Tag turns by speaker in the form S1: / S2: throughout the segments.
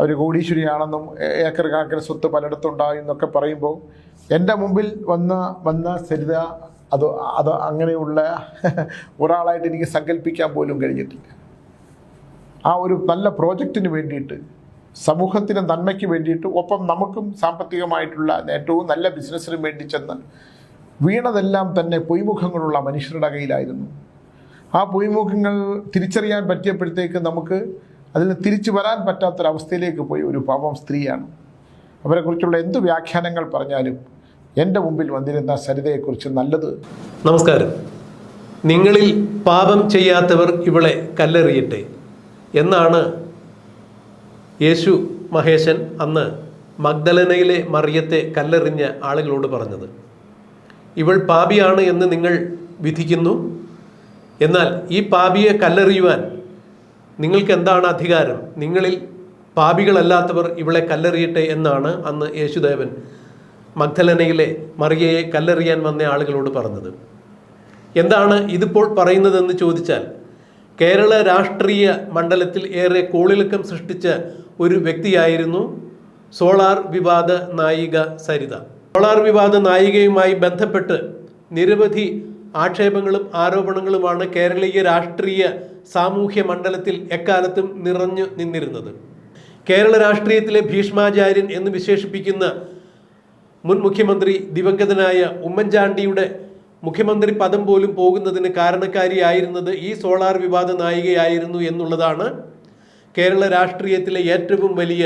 S1: അവർ കോടീശ്വരിയാണെന്നും acre Kakar സ്വത്ത് പലയിടത്തുണ്ടായി എന്നൊക്കെ പറയുമ്പോൾ എന്റെ മുമ്പിൽ വന്ന വന്ന സരിത അത് അത് അങ്ങനെയുള്ള ഒരാളായിട്ട് എനിക്ക് സങ്കല്പിക്കാൻ പോലും കഴിഞ്ഞിട്ടില്ല. ആ ഒരു നല്ല പ്രോജക്റ്റിന് വേണ്ടിയിട്ട് സമൂഹത്തിന് നന്മയ്ക്ക് വേണ്ടിയിട്ട് ഒപ്പം നമുക്കും സാമ്പത്തികമായിട്ടുള്ള ഏറ്റവും നല്ല ബിസിനസ്സിനും വേണ്ടി ചെന്ന് വീണതെല്ലാം തന്നെ പൊയ്മുഖങ്ങളുള്ള മനുഷ്യരുടെ കയ്യിലായിരുന്നു. ആ പൊയ്മുഖങ്ങൾ തിരിച്ചറിയാൻ പറ്റിയപ്പോഴത്തേക്ക് നമുക്ക് അതിൽ നിന്ന് തിരിച്ചു വരാൻ പറ്റാത്തൊരവസ്ഥയിലേക്ക് പോയി ഒരു പാപം സ്ത്രീയാണ്. അവരെക്കുറിച്ചുള്ള എന്ത് വ്യാഖ്യാനങ്ങൾ പറഞ്ഞാലും എന്റെ മുമ്പിൽ വന്നിരുന്ന സരിതയെക്കുറിച്ച് നല്ലത്
S2: നമസ്കാരം. നിങ്ങളിൽ പാപം ചെയ്യാത്തവർ ഇവളെ കല്ലെറിയട്ടെ എന്നാണ് യേശു മഹേശൻ അന്ന് മഗ്ദലനയിലെ മറിയത്തെ കല്ലെറിഞ്ഞ ആളുകളോട് പറഞ്ഞത്. ഇവൾ പാപിയാണ് എന്ന് നിങ്ങൾ വിധിക്കുന്നു. എന്നാൽ ഈ പാപിയെ കല്ലെറിയുവാൻ നിങ്ങൾക്ക് എന്താണ് അധികാരം? നിങ്ങളിൽ പാപികളല്ലാത്തവർ ഇവളെ കല്ലെറിയട്ടെ എന്നാണ് അന്ന് യേശുദേവൻ മഗ്ധലനയിലെ മറിയയെ കല്ലെറിയാൻ വന്ന ആളുകളോട് പറഞ്ഞത്. എന്താണ് ഇതിപ്പോൾ പറയുന്നതെന്ന് ചോദിച്ചാൽ കേരള രാഷ്ട്രീയ മണ്ഡലത്തിൽ ഏറെ കോളിളക്കം സൃഷ്ടിച്ച ഒരു വ്യക്തിയായിരുന്നു സോളാർ വിവാദ നായിക സരിത. സോളാർ വിവാദ നായികയുമായി ബന്ധപ്പെട്ട് നിരവധി ആക്ഷേപങ്ങളും ആരോപണങ്ങളുമാണ് കേരളീയ രാഷ്ട്രീയ സാമൂഹ്യ മണ്ഡലത്തിൽ എക്കാലത്തും നിറഞ്ഞു നിന്നിരുന്നത്. കേരള രാഷ്ട്രീയത്തിലെ ഭീഷ്മാചാര്യൻ എന്ന് വിശേഷിപ്പിക്കുന്ന മുൻ മുഖ്യമന്ത്രി ദിവംഗതനായ ഉമ്മൻചാണ്ടിയുടെ മുഖ്യമന്ത്രി പദം പോലും പോകുന്നതിന് കാരണക്കാരിയായിരുന്നത് ഈ സോളാർ വിവാദ നായികയായിരുന്നു എന്നുള്ളതാണ് കേരള രാഷ്ട്രീയത്തിലെ ഏറ്റവും വലിയ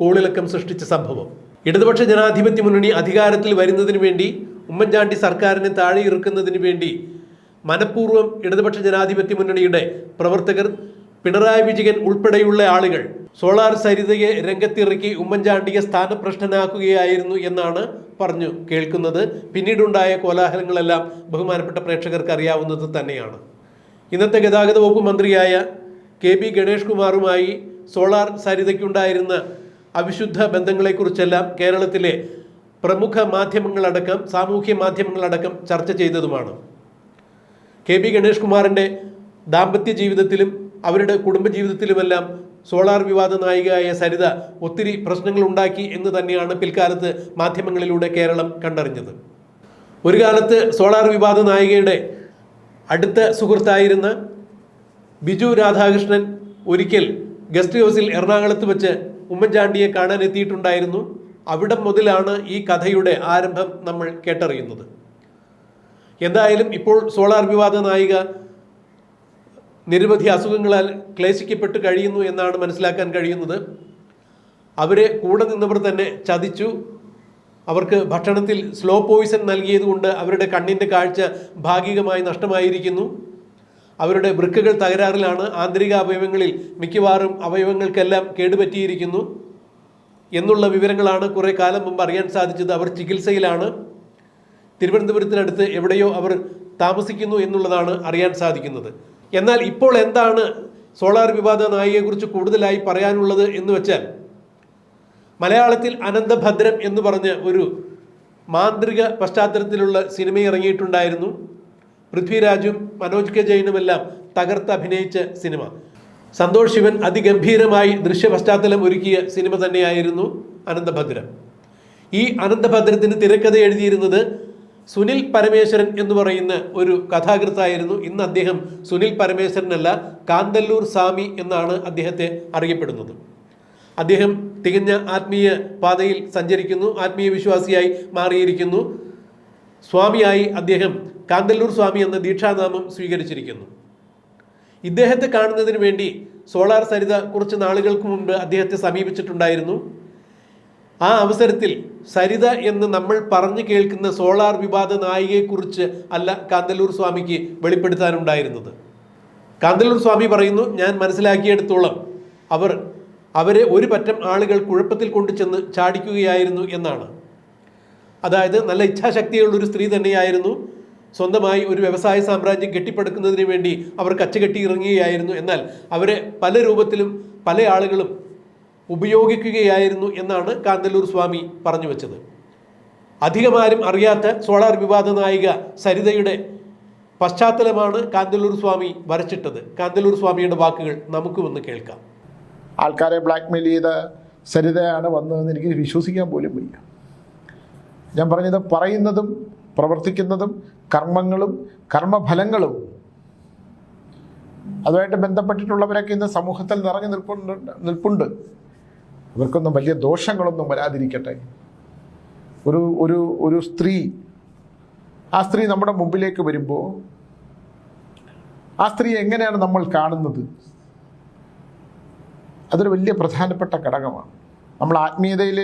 S2: കോളിളക്കം സൃഷ്ടിച്ച സംഭവം. ഇടതുപക്ഷ ജനാധിപത്യ മുന്നണി അധികാരത്തിൽ വരുന്നതിന് വേണ്ടി ഉമ്മൻചാണ്ടി സർക്കാരിനെ താഴെ ഇറുക്കുന്നതിന് വേണ്ടി മനഃപൂർവം ഇടതുപക്ഷ ജനാധിപത്യ മുന്നണിയുടെ പ്രവർത്തകർ പിണറായി വിജയൻ ഉൾപ്പെടെയുള്ള ആളുകൾ സോളാർ സരിതയെ രംഗത്തിറക്കി ഉമ്മൻചാണ്ടിയെ സ്ഥാനപ്രഷ്ടനാക്കുകയായിരുന്നു എന്നാണ് പറഞ്ഞു കേൾക്കുന്നത്. പിന്നീടുണ്ടായ കോലാഹലങ്ങളെല്ലാം ബഹുമാനപ്പെട്ട പ്രേക്ഷകർക്ക് അറിയാവുന്നത് തന്നെയാണ്. ഇന്നത്തെ ഗതാഗത വകുപ്പ് മന്ത്രിയായ കെ പി ഗണേഷ് കുമാറുമായി സോളാർ സരിതയ്ക്കുണ്ടായിരുന്ന അവിശുദ്ധ ബന്ധങ്ങളെക്കുറിച്ചെല്ലാം കേരളത്തിലെ പ്രമുഖ മാധ്യമങ്ങളടക്കം സാമൂഹ്യ മാധ്യമങ്ങളടക്കം ചർച്ച ചെയ്തതുമാണ്. കെ ബി ഗണേഷ് കുമാറിന്റെ ദാമ്പത്യ ജീവിതത്തിലും അവരുടെ കുടുംബജീവിതത്തിലുമെല്ലാം സോളാർ വിവാദ നായികയായ സരിത ഒത്തിരി പ്രശ്നങ്ങൾ ഉണ്ടാക്കി എന്ന് തന്നെയാണ് പിൽക്കാലത്ത് മാധ്യമങ്ങളിലൂടെ കേരളം കണ്ടറിഞ്ഞത്. ഒരു കാലത്ത് സോളാർ വിവാദ നായികയുടെ അടുത്ത സുഹൃത്തായിരുന്ന ബിജു രാധാകൃഷ്ണൻ ഒരിക്കൽ ഗസ്റ്റ് ഹൗസിൽ എറണാകുളത്ത് വെച്ച് ഉമ്മൻചാണ്ടിയെ കാണാനെത്തിയിട്ടുണ്ടായിരുന്നു. അവിടം മുതലാണ് ഈ കഥയുടെ ആരംഭം നമ്മൾ കേട്ടറിയുന്നത്. എന്തായാലും ഇപ്പോൾ സോളാർ വിവാദ നായിക നിരവധി അസുഖങ്ങളാൽ ക്ലേശിക്കപ്പെട്ട് കഴിയുന്നു എന്നാണ് മനസ്സിലാക്കാൻ കഴിയുന്നത്. അവരെ കൂടെ നിന്നവർ തന്നെ ചതിച്ചു. അവർക്ക് ഭക്ഷണത്തിൽ സ്ലോ പോയിസൺ നൽകിയതുകൊണ്ട് അവരുടെ കണ്ണിന്റെ കാഴ്ച ഭാഗികമായി നഷ്ടമായിരിക്കുന്നു. അവരുടെ വൃക്കകൾ തകരാറിലാണ്. ആന്തരിക അവയവങ്ങളിൽ മിക്കവാറും അവയവങ്ങൾക്കെല്ലാം കേടുപറ്റിയിരിക്കുന്നു. എന്നുള്ള വിവരങ്ങളാണ് കുറേ കാലം മുമ്പ് അറിയാൻ സാധിച്ചത്. അവർ ചികിത്സയിലാണ്. തിരുവനന്തപുരത്തിനടുത്ത് എവിടെയോ അവർ താമസിക്കുന്നു എന്നുള്ളതാണ് അറിയാൻ സാധിക്കുന്നത്. എന്നാൽ ഇപ്പോൾ എന്താണ് സോളാർ വിവാദ നായികയെക്കുറിച്ച് കൂടുതലായി പറയാനുള്ളത് എന്ന് വെച്ചാൽ മലയാളത്തിൽ അനന്തഭദ്രം എന്ന് പറഞ്ഞ ഒരു മാന്ത്രിക പശ്ചാത്തലത്തിലുള്ള സിനിമ ഇറങ്ങിയിട്ടുണ്ടായിരുന്നു. പൃഥ്വിരാജും മനോജ് കെ ജൈനുമെല്ലാം തകർത്ത് അഭിനയിച്ച സിനിമ. സന്തോഷ് ശിവൻ അതിഗംഭീരമായി ദൃശ്യ പശ്ചാത്തലം ഒരുക്കിയ സിനിമ തന്നെയായിരുന്നു അനന്തഭദ്രം. ഈ അനന്തഭദ്രത്തിന് തിരക്കഥ എഴുതിയിരുന്നത് സുനിൽ പരമേശ്വരൻ എന്ന് പറയുന്ന ഒരു കഥാകൃത്തായിരുന്നു. ഇന്ന് അദ്ദേഹം സുനിൽ പരമേശ്വരനല്ല കാന്തല്ലൂർ സ്വാമി എന്നാണ് അദ്ദേഹത്തെ അറിയപ്പെടുന്നത്. അദ്ദേഹം തികഞ്ഞ ആത്മീയ പാതയിൽ സഞ്ചരിക്കുന്നു ആത്മീയ വിശ്വാസിയായി മാറിയിരിക്കുന്നു. സ്വാമിയായി അദ്ദേഹം കാന്തല്ലൂർ സ്വാമി എന്ന ദീക്ഷാനാമം സ്വീകരിച്ചിരിക്കുന്നു. ഇദ്ദേഹത്തെ കാണുന്നതിന് വേണ്ടി സോളാർ സരിത കുറച്ച് നാളുകൾക്ക് മുമ്പ് അദ്ദേഹത്തെ സമീപിച്ചിട്ടുണ്ടായിരുന്നു. ആ അവസരത്തിൽ സരിത എന്ന് നമ്മൾ പറഞ്ഞു കേൾക്കുന്ന സോളാർ വിവാദ നായികയെക്കുറിച്ച് അല്ല കാന്തല്ലൂർ സ്വാമിക്ക് വെളിപ്പെടുത്താനുണ്ടായിരുന്നത്. കാന്തല്ലൂർ സ്വാമി പറയുന്നു ഞാൻ മനസ്സിലാക്കിയെടുത്തോളം അവർ അവരെ ഒരു പറ്റം ആളുകൾ കുഴപ്പത്തിൽ കൊണ്ടു ചെന്ന് ചാടിക്കുകയായിരുന്നു എന്നാണ്. അതായത് നല്ല ഇച്ഛാശക്തിയുള്ള ഒരു സ്ത്രീ തന്നെയായിരുന്നു. സ്വന്തമായി ഒരു വ്യവസായ സാമ്രാജ്യം കെട്ടിപ്പടുക്കുന്നതിന് വേണ്ടി അവർ കച്ചകെട്ടി ഇറങ്ങുകയായിരുന്നു. എന്നാൽ അവരെ പല രൂപത്തിലും പല ആളുകളും ഉപയോഗിക്കുകയായിരുന്നു എന്നാണ് കാന്തല്ലൂർ സ്വാമി പറഞ്ഞു വെച്ചത്. അധികമാരും അറിയാത്ത സോളാർ വിവാദ നായിക സരിതയുടെ പശ്ചാത്തലമാണ് കാന്തല്ലൂർ സ്വാമി വരച്ചിട്ടത്. കാന്തല്ലൂർ സ്വാമിയുടെ വാക്കുകൾ നമുക്ക് വന്ന് കേൾക്കാം.
S1: ആൾക്കാരെ ബ്ലാക്ക്മെയിൽ ചെയ്ത സരിതയാണ് വന്നതെന്ന് എനിക്ക് വിശ്വസിക്കാൻ പോലും വയ്യ. ഞാൻ പറഞ്ഞത് പറയുന്നതും പ്രവർത്തിക്കുന്നതും കർമ്മങ്ങളും കർമ്മഫലങ്ങളും അതുമായിട്ട് ബന്ധപ്പെട്ടിട്ടുള്ളവരൊക്കെ ഇന്ന് സമൂഹത്തിൽ നിറഞ്ഞു നിൽപ്പുണ്ട് നിൽപ്പുണ്ട്. അവർക്കൊന്നും വലിയ ദോഷങ്ങളൊന്നും വരാതിരിക്കട്ടെ. ഒരു ഒരു ഒരു സ്ത്രീ ആ സ്ത്രീ നമ്മുടെ മുമ്പിലേക്ക് വരുമ്പോൾ ആ സ്ത്രീ എങ്ങനെയാണ് നമ്മൾ കാണുന്നത്? അതൊരു വലിയ പ്രധാനപ്പെട്ട ഘടകമാണ്. നമ്മൾ ആത്മീയതയിൽ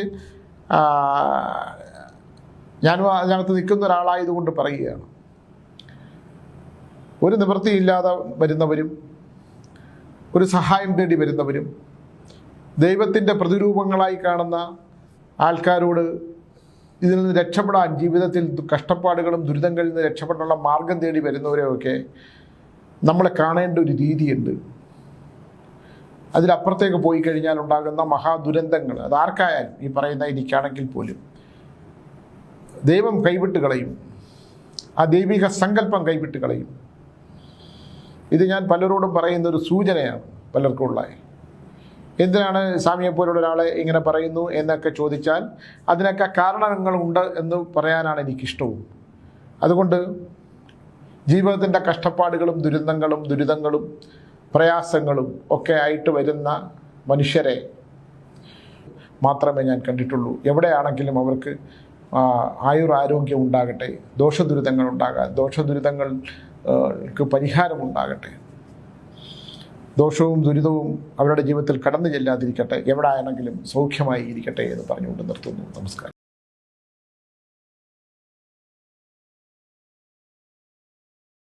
S1: ഞാനും അതിനകത്ത് നിൽക്കുന്ന ഒരാളായതുകൊണ്ട് പറയുകയാണ്. ഒരു നിവൃത്തിയില്ലാതെ വരുന്നവരും ഒരു സഹായം തേടി വരുന്നവരും ദൈവത്തിന്റെ പ്രതിരൂപങ്ങളായി കാണുന്ന ആൾക്കാരോട് ഇതിൽ നിന്ന് രക്ഷപ്പെടാൻ ജീവിതത്തിൽ കഷ്ടപ്പാടുകളും ദുരിതങ്ങളിൽ നിന്ന് രക്ഷപ്പെടാനുള്ള മാർഗം തേടി വരുന്നവരെയൊക്കെ നമ്മളെ കാണേണ്ട ഒരു രീതിയുണ്ട്. അതിലപ്പുറത്തേക്ക് പോയി കഴിഞ്ഞാൽ ഉണ്ടാകുന്ന മഹാദുരന്തങ്ങൾ. അതാർക്കായാലും ഈ പറയുന്ന എനിക്കാണെങ്കിൽ പോലും. ദൈവം കൈവിട്ട് കളയും. ആ ദൈവിക സങ്കല്പം കൈവിട്ട് കളയും. ഇത് ഞാൻ പലരോടും പറയുന്ന ഒരു സൂചനയാണ് പലർക്കും എന്തിനാണ് സ്വാമിയെ പോലുള്ള ഒരാളെ ഇങ്ങനെ പറയുന്നു എന്നൊക്കെ ചോദിച്ചാൽ അതിനൊക്കെ കാരണങ്ങളുണ്ട് എന്ന് പറയാനാണ് എനിക്കിഷ്ടവും. അതുകൊണ്ട് ജീവിതത്തിന്റെ കഷ്ടപ്പാടുകളും ദുരന്തങ്ങളും ദുരിതങ്ങളും പ്രയാസങ്ങളും ഒക്കെ ആയിട്ട് വരുന്ന മനുഷ്യരെ മാത്രമേ ഞാൻ കണ്ടിട്ടുള്ളൂ. എവിടെയാണെങ്കിലും അവർക്ക് ആയുർ ആരോഗ്യം ഉണ്ടാകട്ടെ ദോഷദുരിതങ്ങൾ ഉണ്ടാകാൻ ദോഷദുരിതങ്ങൾക്ക് പരിഹാരം ഉണ്ടാകട്ടെ. ദോഷവും ദുരിതവും അവരുടെ ജീവിതത്തിൽ കടന്നു ചെല്ലാതിരിക്കട്ടെ എവിടെ ആണെങ്കിലും സൗഖ്യമായി ഇരിക്കട്ടെ എന്ന് പറഞ്ഞുകൊണ്ട് നിർത്തുന്നു. നമസ്കാരം.